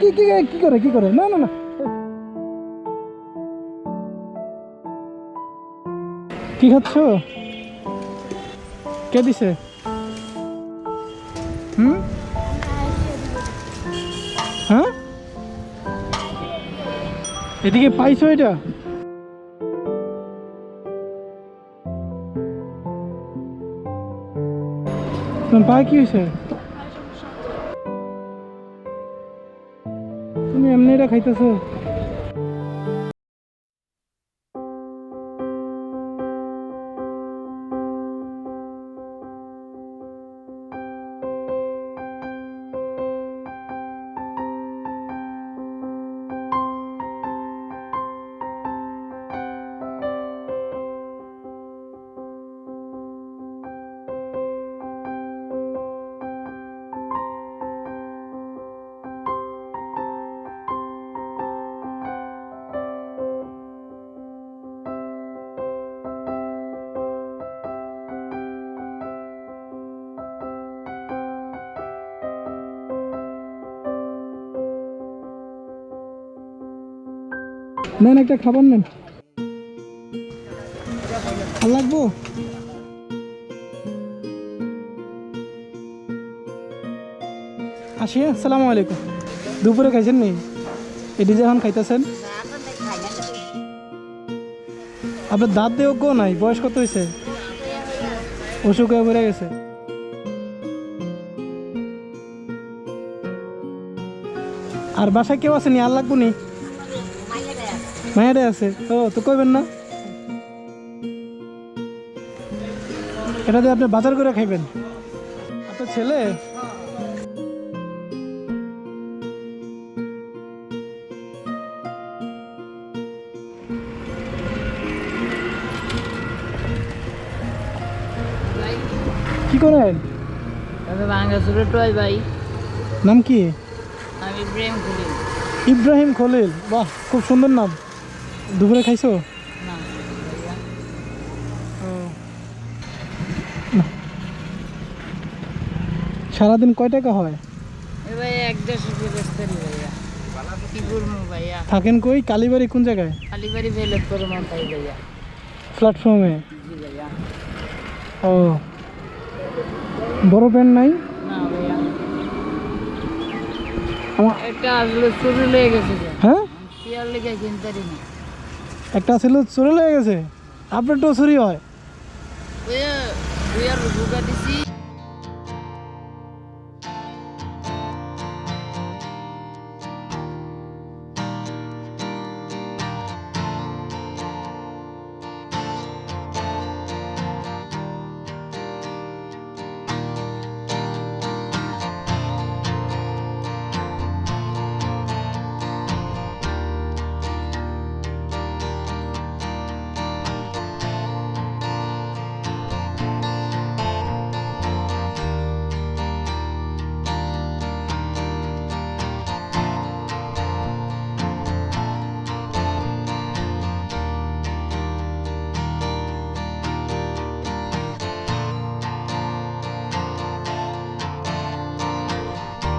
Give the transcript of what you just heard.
কি কি কি করে কি করে? না না না। কি খাচ্ছ? কে দিছে? হুম? হ্যাঁ? এদিকে পাইছো এটা? পায়ে কি হয়েছে? তুমি এমনি এটা খাইতেছো নেন, একটা খাবার নেন। লাগবো? আসি, আসসালামু আলাইকুম। দুপুরে খাইছেন নি? এটি যখন খাইতেছেন? আপনার দাঁত দিয়ে গো নাই? বয়স কত হয়েছে অসুখ হয়ে বেড়ে গেছে। আর বাসায় কেউ আছে নি? আর লাগবো নি? মায়েরে আছে। ও তো কইবেন না? এটা দিয়ে আপনি বাজার করে খাইবেন। আপনার ছেলে? কি করেন? টয় ভাই। নাম কি? আমি করি ইব্রাহিম খলিল। বাহ খুব সুন্দর নাম। দুপুরে খাইছো? সারাদিন কয় টাকা হয়? থাকেন কই? কালীবাড়ি কোন জায়গায়? কালীবাড়ি প্ল্যাটফর্মে? ও। বড় প্যান্ট নাই? হ্যাঁ চেয়ার লেগে কিনতারি না একটা ছিল চুরি লেগে গেছে। আপনার তো চুরি হয়। দিছি